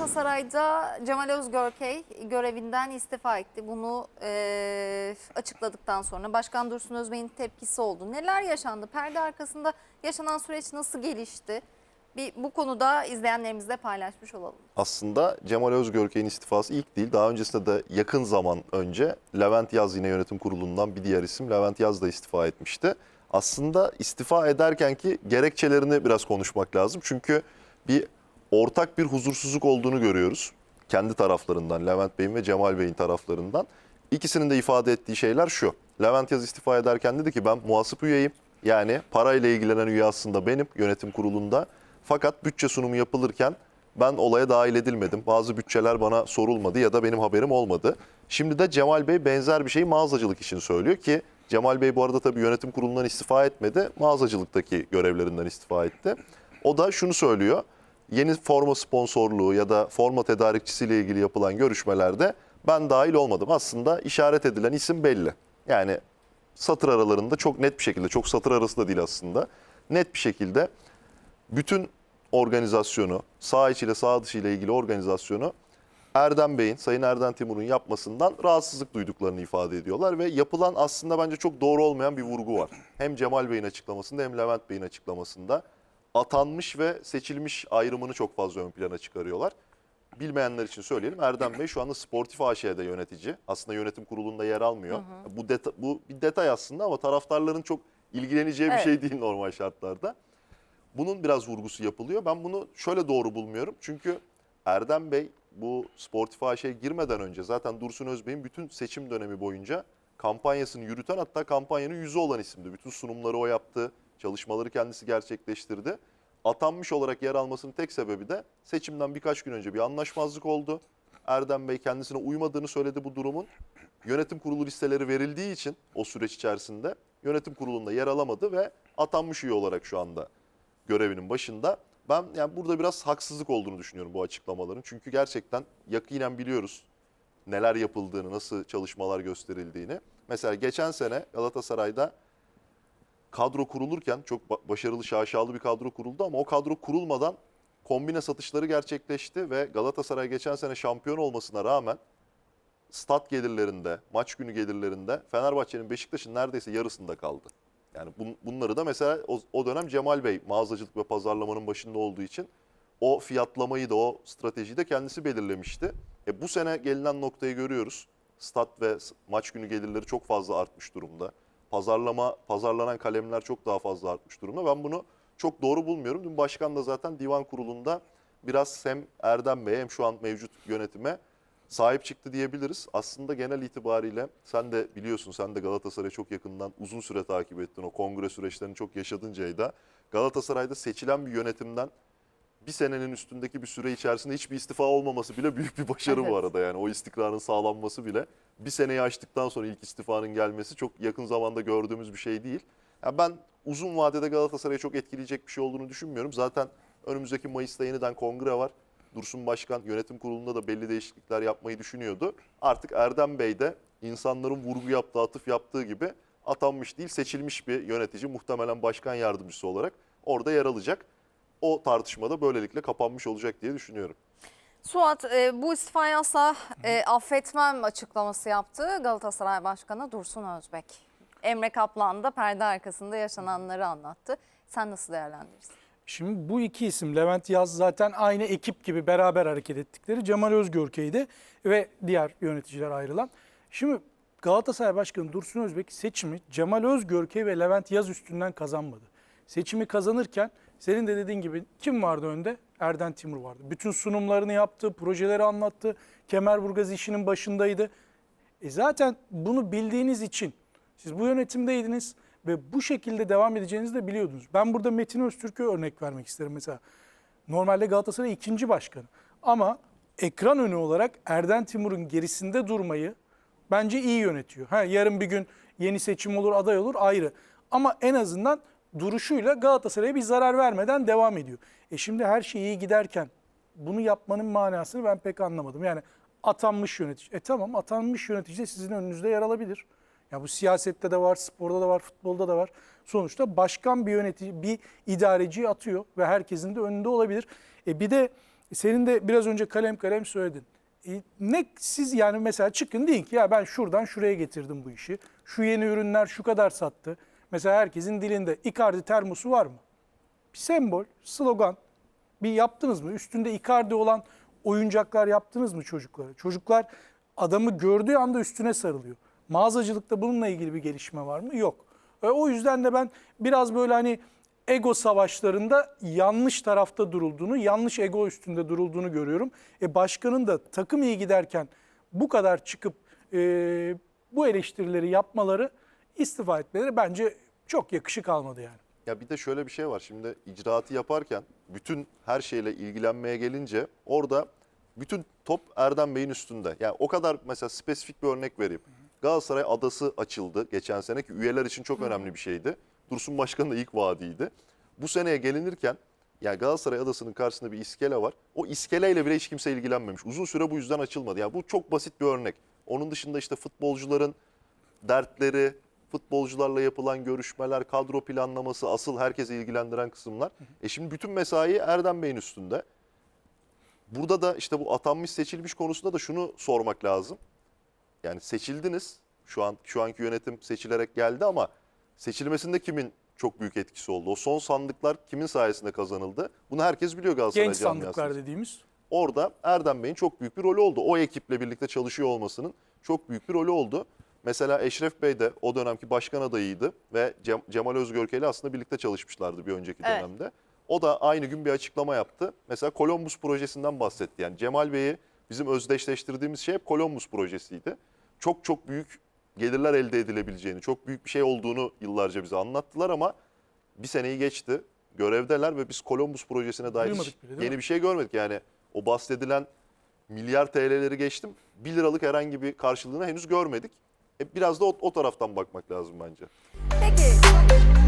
Galatasaray'da Cemal Özgörkey görevinden istifa etti. Bunu eee, açıkladıktan sonra Başkan Dursun Özbey'in tepkisi oldu. Neler yaşandı? Perde arkasında yaşanan süreç nasıl gelişti? Bir bu konuda izleyenlerimizle paylaşmış olalım. Aslında Cemal Özgörkey'in istifası ilk değil. Daha öncesinde de yakın zaman önce Levent Yaz yine yönetim kurulundan bir diğer isim Levent Yaz da istifa etmişti. Aslında istifa ederken ki gerekçelerini biraz konuşmak lazım. Çünkü bir ortak bir huzursuzluk olduğunu görüyoruz. Kendi taraflarından, Levent Bey'in ve Cemal Bey'in taraflarından. İkisinin de ifade ettiği şeyler şu. Levent Yaz istifa ederken dedi ki ben muhasip üyeyim. Yani parayla ilgilenen üye aslında benim yönetim kurulunda. Fakat bütçe sunumu yapılırken ben olaya dahil edilmedim. Bazı bütçeler bana sorulmadı ya da benim haberim olmadı. Şimdi de Cemal Bey benzer bir şeyi mağazacılık için söylüyor ki Cemal Bey bu arada tabii yönetim kurulundan istifa etmedi. Mağazacılıktaki görevlerinden istifa etti. O da şunu söylüyor. Yeni forma sponsorluğu ya da forma tedarikçisiyle ilgili yapılan görüşmelerde ben dahil olmadım. Aslında işaret edilen isim belli. Yani satır aralarında çok net bir şekilde, çok satır arası da değil aslında. Net bir şekilde bütün organizasyonu, sağ içi ile sağ dışı ile ilgili organizasyonu Erdem Bey'in, Sayın Erdem Timur'un yapmasından rahatsızlık duyduklarını ifade ediyorlar ve yapılan aslında bence çok doğru olmayan bir vurgu var. Hem Cemal Bey'in açıklamasında hem Levent Bey'in açıklamasında atanmış ve seçilmiş ayrımını çok fazla ön plana çıkarıyorlar. Bilmeyenler için söyleyelim. Erdem Bey şu anda Sportif AŞ'de yönetici. Aslında yönetim kurulunda yer almıyor. Bu, deta- bu bir detay aslında ama taraftarların çok ilgileneceği bir Evet. şey değil normal şartlarda. Bunun biraz vurgusu yapılıyor. Ben bunu şöyle doğru bulmuyorum. Çünkü Erdem Bey bu Sportif AŞ'ye girmeden önce zaten Dursun Özbey'in bütün seçim dönemi boyunca kampanyasını yürüten hatta kampanyanın yüzü olan isimdi. Bütün sunumları o yaptı. Çalışmaları kendisi gerçekleştirdi. Atanmış olarak yer almasının tek sebebi de seçimden birkaç gün önce bir anlaşmazlık oldu. Erdem Bey kendisine uymadığını söyledi bu durumun. Yönetim kurulu listeleri verildiği için o süreç içerisinde yönetim kurulunda yer alamadı ve atanmış üye olarak şu anda görevinin başında. Ben yani burada biraz haksızlık olduğunu düşünüyorum bu açıklamaların. Çünkü gerçekten yakinen biliyoruz neler yapıldığını, nasıl çalışmalar gösterildiğini. Mesela geçen sene Galatasaray'da kadro kurulurken çok ba- başarılı, şaşalı bir kadro kuruldu ama o kadro kurulmadan kombine satışları gerçekleşti ve Galatasaray geçen sene şampiyon olmasına rağmen stat gelirlerinde, maç günü gelirlerinde Fenerbahçe'nin Beşiktaş'ın neredeyse yarısında kaldı. Yani bun- bunları da mesela o, o dönem Cemal Bey mağazacılık ve pazarlamanın başında olduğu için o fiyatlamayı da o stratejiyi de kendisi belirlemişti. E bu sene gelinen noktayı görüyoruz. Stat ve maç günü gelirleri çok fazla artmış durumda. Pazarlama, pazarlanan kalemler çok daha fazla artmış durumda. Ben bunu çok doğru bulmuyorum. Dün başkan da zaten divan kurulunda biraz hem Erdem Bey'e hem şu an mevcut yönetime sahip çıktı diyebiliriz. Aslında genel itibariyle sen de biliyorsun sen de Galatasaray'ı çok yakından uzun süre takip ettin. O kongre süreçlerini çok yaşadın Ceyda. Galatasaray'da seçilen bir yönetimden bir senenin üstündeki bir süre içerisinde hiçbir istifa olmaması bile büyük bir başarı bu Evet. arada. Yani o istikrarın sağlanması bile bir seneyi aştıktan sonra ilk istifanın gelmesi çok yakın zamanda gördüğümüz bir şey değil. Ya ben uzun vadede Galatasaray'ı çok etkileyecek bir şey olduğunu düşünmüyorum. Zaten önümüzdeki Mayıs'ta yeniden kongre var. Dursun Başkan yönetim kurulunda da belli değişiklikler yapmayı düşünüyordu. Artık Erdem Bey de insanların vurgu yaptığı, atıf yaptığı gibi atanmış değil seçilmiş bir yönetici muhtemelen başkan yardımcısı olarak orada yer alacak. O tartışmada böylelikle kapanmış olacak diye düşünüyorum. Suat e, bu istifayı asla e, affetmem açıklaması yaptı Galatasaray Başkanı Dursun Özbek. Emre Kaplan da perde arkasında yaşananları anlattı. Sen nasıl değerlendirirsin? Şimdi bu iki isim Levent Yaz zaten aynı ekip gibi beraber hareket ettikleri Cemal Özgörkey'di ve diğer yöneticiler ayrılan. Şimdi Galatasaray Başkanı Dursun Özbek seçimi Cemal Özgörkey ve Levent Yaz üstünden kazanmadı. Seçimi kazanırken senin de dediğin gibi kim vardı önde? Erden Timur vardı. Bütün sunumlarını yaptı, projeleri anlattı. Kemerburgaz işinin başındaydı. E zaten bunu bildiğiniz için siz bu yönetimdeydiniz ve bu şekilde devam edeceğinizi de biliyordunuz. Ben burada Metin Öztürk'e örnek vermek isterim mesela. Normalde Galatasaray ikinci başkanı. Ama ekran önü olarak Erden Timur'un gerisinde durmayı bence iyi yönetiyor. Ha, yarın bir gün yeni seçim olur, aday olur ayrı. Ama en azından duruşuyla Galatasaray'a bir zarar vermeden devam ediyor. E şimdi her şey iyi giderken bunu yapmanın manasını ben pek anlamadım. Yani atanmış yönetici. E tamam atanmış yönetici de sizin önünüzde yer alabilir. Ya bu siyasette de var, sporda da var, futbolda da var. Sonuçta başkan bir yönetici, bir idareciyi atıyor ve herkesin de önünde olabilir. E bir de Senin de biraz önce kalem kalem söyledin. E, Ne siz yani mesela çıkın deyin ki ya ben şuradan şuraya getirdim bu işi. Şu yeni ürünler şu kadar sattı. Mesela herkesin dilinde Icardi termosu var mı? Bir sembol, slogan. Bir yaptınız mı? Üstünde Icardi olan oyuncaklar yaptınız mı çocuklara? Çocuklar adamı gördüğü anda üstüne sarılıyor. Mağazacılıkta bununla ilgili bir gelişme var mı? Yok. E, o yüzden de ben biraz böyle hani ego savaşlarında yanlış tarafta durulduğunu, yanlış ego üstünde durulduğunu görüyorum. E başkanın da takım iyi giderken bu kadar çıkıp e, bu eleştirileri yapmaları, istifa etmeleri bence çok yakışık almadı yani. Ya bir de şöyle bir şey var. Şimdi icraatı yaparken bütün her şeyle ilgilenmeye gelince orada bütün top Erdem Bey'in üstünde. Yani o kadar mesela spesifik bir örnek vereyim. Galatasaray adası açıldı geçen sene ki üyeler için çok önemli bir şeydi. Dursun Başkan'ın da ilk vaadiydi. Bu seneye gelinirken yani Galatasaray adasının karşısında bir iskele var. O iskeleyle bile hiç kimse ilgilenmemiş. Uzun süre bu yüzden açılmadı. Yani bu çok basit bir örnek. Onun dışında işte futbolcuların dertleri, futbolcularla yapılan görüşmeler, kadro planlaması asıl herkesi ilgilendiren kısımlar. E şimdi bütün mesai Erdem Bey'in üstünde. Burada da işte bu atanmış seçilmiş konusunda da şunu sormak lazım. Yani seçildiniz. Şu an şu anki yönetim seçilerek geldi ama seçilmesinde kimin çok büyük etkisi oldu? O son sandıklar kimin sayesinde kazanıldı? Bunu herkes biliyor Galatasaray Genç camiasında. sandıklar dediğimiz. Orada Erdem Bey'in çok büyük bir rolü oldu. O ekiple birlikte çalışıyor olmasının çok büyük bir rolü oldu. Mesela Eşref Bey de o dönemki başkan adayıydı ve Cem- Cemal Özgörke ile aslında birlikte çalışmışlardı bir önceki Evet. dönemde. O da aynı gün bir açıklama yaptı. Mesela Columbus projesinden bahsetti. Yani Cemal Bey'i bizim özdeşleştirdiğimiz şey hep Columbus projesiydi. Çok çok büyük gelirler elde edilebileceğini, çok büyük bir şey olduğunu yıllarca bize anlattılar ama bir seneyi geçti. Görevdeler ve biz Columbus projesine dair Duymadık bile, yeni mi? bir şey görmedik. Yani o bahsedilen milyar TL'leri geçtim. 1 liralık herhangi bir karşılığını henüz görmedik. E, biraz da o, o taraftan bakmak lazım bence. Peki.